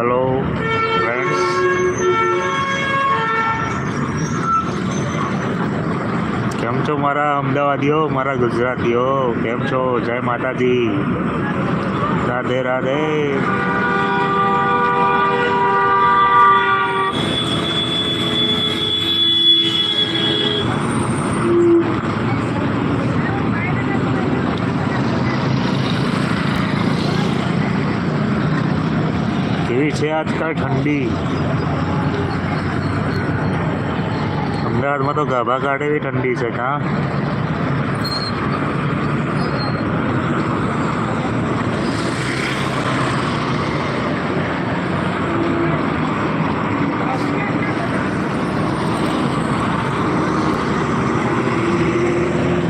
Hello friends કેમ છો મારા અમદાવાદીઓ મારા ગુજરાતીઓ? કેમ છો? જય માતાજી. રાધે રાધે. કેવી છે આજકાલ ઠંડી અમદાવાદમાં તો ગાભા કાઢે એવી ઠંડી છે કાં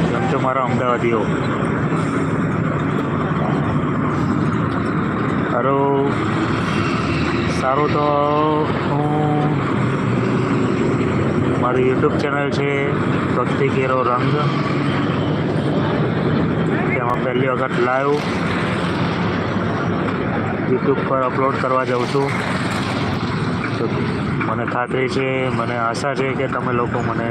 કેમ છો મારા અમદાવાદીઓ સારું સારું તો હું મારી યુટ્યુબ ચેનલ છે, ભક્તિ કેરો રંગ. તેમાં પહેલી વખત લાઈવ યુટ્યુબ પર અપલોડ કરવા જાઉં છું. તો મને ખાતરી છે, મને આશા છે કે તમે લોકો મને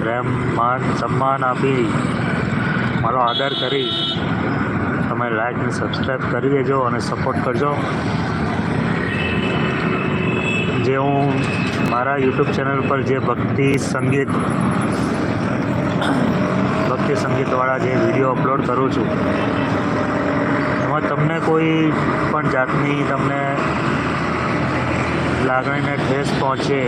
પ્રેમ, માન, સન્માન આપી, મારો આદર કરી. તમે લાઈક અને સબસ્ક્રાઈબ કરી દેજો અને સપોર્ટ કરજો. જે હું મારા યુટ્યુબ ચેનલ પર જે ભક્તિ સંગીત, ભક્તિ સંગીતવાળા જે વીડિયો અપલોડ કરું છું, એમાં તમને કોઈ પણ જાતની તમને લાગણીને ઠેસ પહોંચે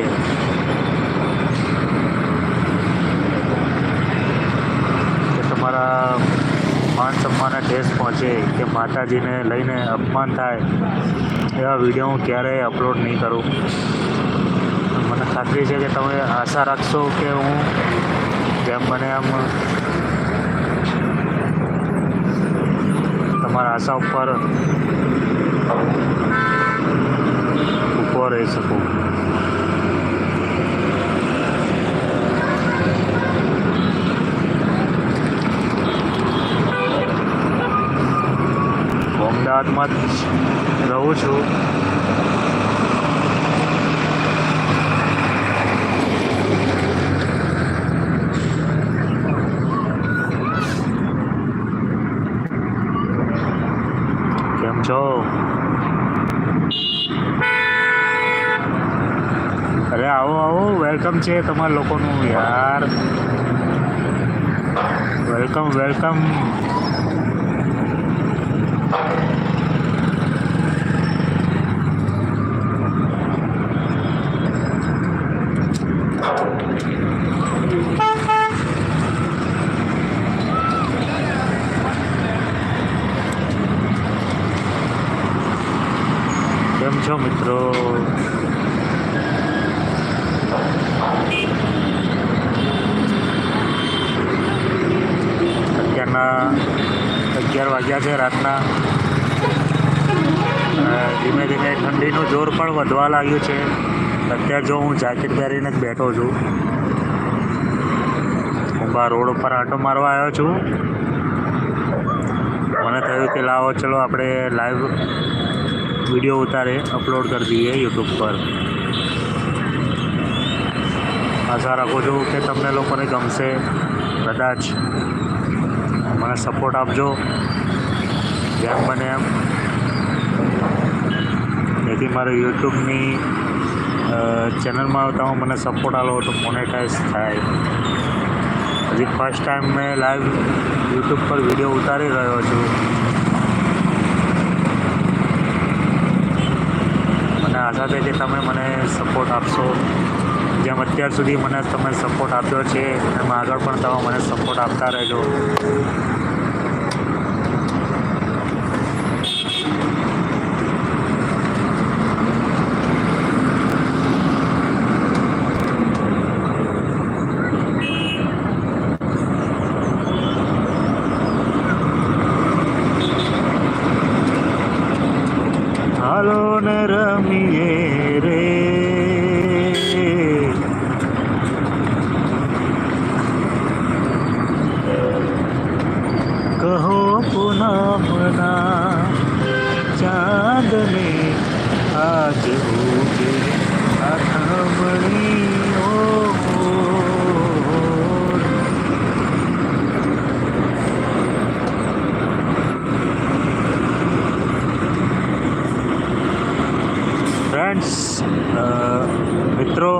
તમારા માન સન્માનના ઠેસ પહોંચે કે માતાજીને લઈને અપમાન થાય, એવા વીડિયો હું ક્યારેય અપલોડ નહીં કરું. મને ખાતરી છે કે તમે આશા રાખશો કે હું જેમ મને એમ તમારા આશા ઉપર ઊભો રહી શકું હું અમદાવાદમાં જ રહું છું. કેમ છો? અરે આવો આવો. વેલકમ છે તમારા લોકોનું યાર. વેલકમ વેલકમ કેમ છો મિત્રો? અત્યારના અગિયાર વાગ્યા છે રાતના. ધીમે ધીમે ઠંડીનું જોર પણ વધવા લાગ્યું છે. અત્યારે જો હું જાકેટ પહેરીને જ બેઠો છું. હું બહાર રોડ ઉપર આંટો મારવા આવ્યો છું. મને થયું કે લાવો, ચલો આપણે લાઈવ વીડિયો ઉતારે અપલોડ કરી દઈએ યુટ્યુબ પર. આશા રાખું છું કે તમને લોકોને ગમશે. કદાચ મને સપોર્ટ આપજો. જેમ બને એમ. જેથી મારે યુટ્યુબની ચેનલમાં તમે મને સપોર્ટ આલો તો મોનેટાઈઝ થાય. હજી ફર્સ્ટ ટાઈમ મેં લાઈવ યુટ્યુબ પર વીડિયો ઉતારી રહ્યો છું. આશા છે કે તમે મને સપોર્ટ આપશો. જેમ અત્યાર સુધી મને તમે સપોર્ટ આપ્યો છે, એમ આગળ પણ તમે મને સપોર્ટ આપતા રહેજો. હાલો ને રમીએ રે કહો પૂનમના ચા ચાંદને આજ ઉગે આથમણીઓ ફ્રેન્ડ્સ મિત્રો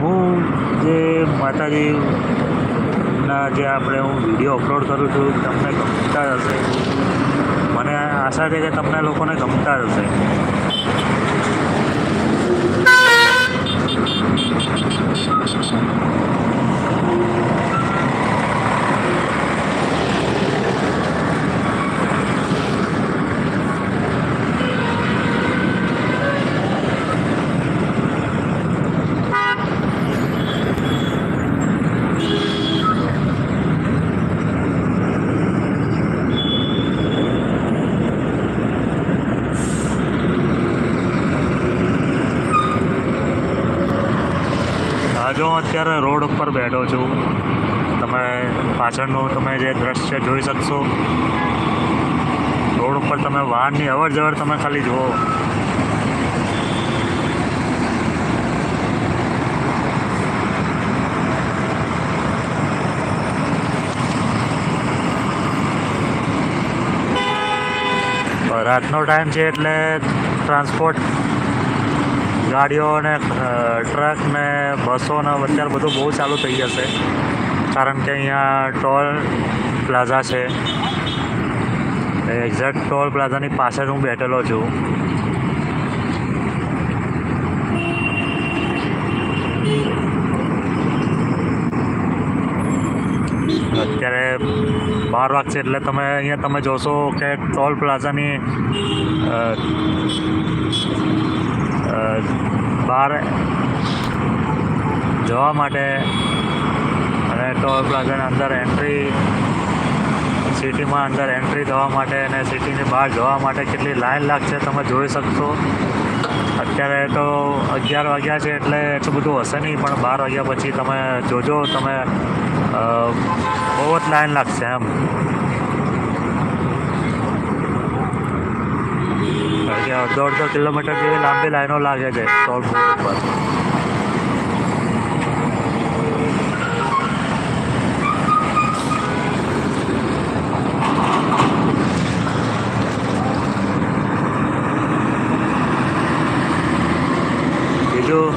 હું જે માતાજીના જે આપણે હું વીડિયો અપલોડ કરું છું, તમને ગમતા હશે. મને આશા છે કે તમને લોકોને ગમતા હશે. આ જો હું અત્યારે રોડ ઉપર બેઠો છું. તમે પાછળનું તમે જે દ્રશ્ય જોઈ શકશો. રોડ ઉપર તમે વાહનની અવર જવર તમે ખાલી જુઓ. રાતનો ટાઈમ છે એટલે ટ્રાન્સપોર્ટ ગાડીઓ અને ટ્રક ને બસો ને અત્યારે બધું બહુ ચાલુ થઈ જશે કારણ કે અહીંયા ટોલ પ્લાઝા છે. એક્ઝેક્ટ ટોલ પ્લાઝાની પાસે જ હું બેઠેલો છું. અત્યારે બાર વાગશે એટલે તમે અહીંયા તમે જોશો કે ટોલ પ્લાઝાની બહાર જવા માટે. અને ટોલ પ્લાઝાની અંદર એન્ટ્રી સિટીમાં અંદર એન્ટ્રી થવા માટે અને સિટીની બહાર જવા માટે કેટલી લાઇન લાગશે તમે જોઈ શકશો. અત્યારે તો અગિયાર વાગ્યા છે એટલે એટલું બધું હશે નહીં, પણ બાર વાગ્યા પછી તમે જોજો, તમે બહુ જ લાઇન લાગશે એમ. અડધો કિલોમીટર જેવી લાંબી લાઈનો લાગે છે ટોલ બૂથ ઉપર બીજું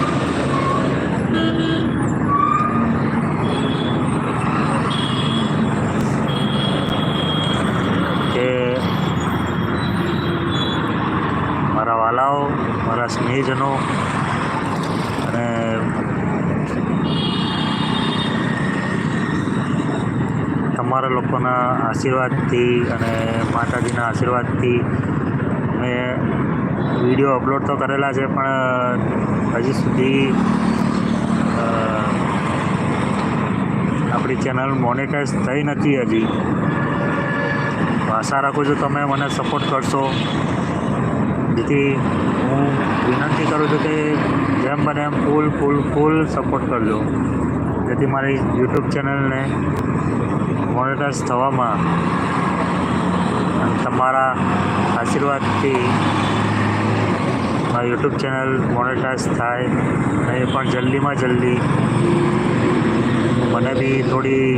કે મારા વાલાઓ મારા સ્નેહીજનો અને તમારા લોકોના આશીર્વાદથી અને માતાજીના આશીર્વાદથી મેં વીડિયો અપલોડ તો કરેલા છે, પણ હજી સુધી આપણી ચેનલ મોનેટાઇઝ થઈ નથી હજી. આશા રાખું છું તમે મને સપોર્ટ કરશો. જેથી હું વિનંતી કરું છું કે જેમ બને એમ ફૂલ ફૂલ ફૂલ સપોર્ટ કરજો. જેથી મારી યુટ્યુબ ચેનલને મોનેટાઈઝ થવામાં તમારા આશીર્વાદથી મારી યુટ્યુબ ચેનલ મોનેટાઈઝ થાય અને એ પણ જલ્દીમાં જલ્દી મને બી થોડી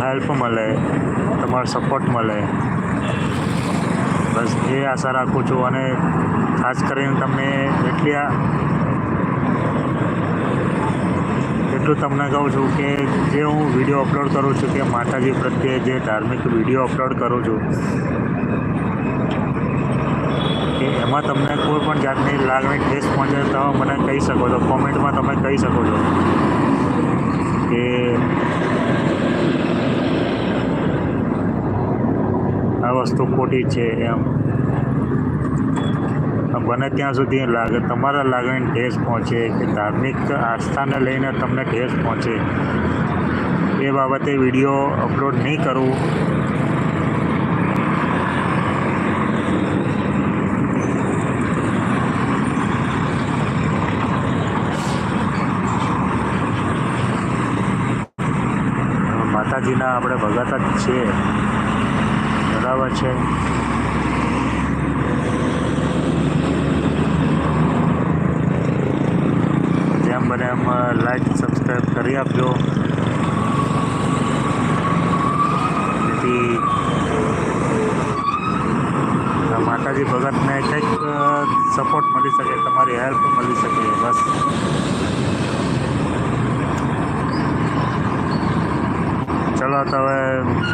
હેલ્પ મળે, તમારો સપોર્ટ મળે. એ આશા રાખું છું અને ખાસ કરીને તમને એટલી એટલું તમને કહું છું કે જે હું વીડિયો અપલોડ કરું છું કે માતાજી પ્રત્યે જે ધાર્મિક વીડિયો અપલોડ કરું છું, કે એમાં તમને કોઈ પણ જાતની લાગણી ઠેસ પહોંચે તો મને કહી શકો છો, કોમેન્ટમાં તમે કહી શકો છો કે આ વસ્તુ ખોટી છે એમ. બને ત્યાં સુધી લાગે, તમારા લાગણીને ઠેસ પહોંચે કે ધાર્મિક આસ્થાને લઈને તમને ઠેસ પહોંચે. એ બાબતે વીડિયો અપલોડ નહીં કરું. માતાજીના આપણે ભગત જ છીએ. બરાબર છે જેમ બને એમ લાઈક સબસ્ક્રાઈબ કરી આપજો. જેથી માતાજી ભગતને કંઈક સપોર્ટ મળી શકે, તમારી હેલ્પ મળી શકે, બસ. ચલો, તો હવે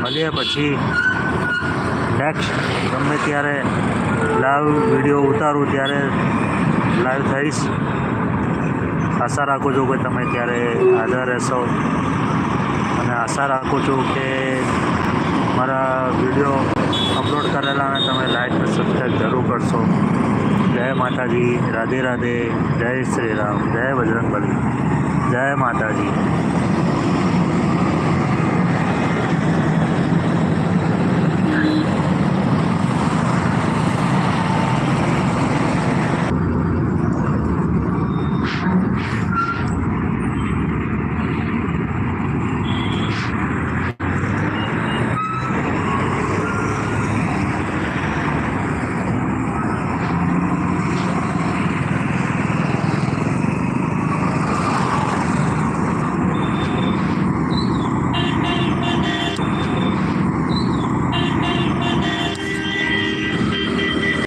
મળીએ પછી. નેક્સ્ટ ગમે ત્યારે લાઈવ વીડિયો ઉતારું ત્યારે લાઈવ થઈશ. આશા રાખું છું કે તમે ક્યારે હાજર રહેશો. અને આશા રાખું છું કે મારા વીડિયો અપલોડ કરેલાને તમે લાઈક અને સબસ્ક્રાઈબ જરૂર કરશો. જય માતાજી, રાધે રાધે, જય શ્રી રામ, જય બજરંગબલી, જય માતાજી.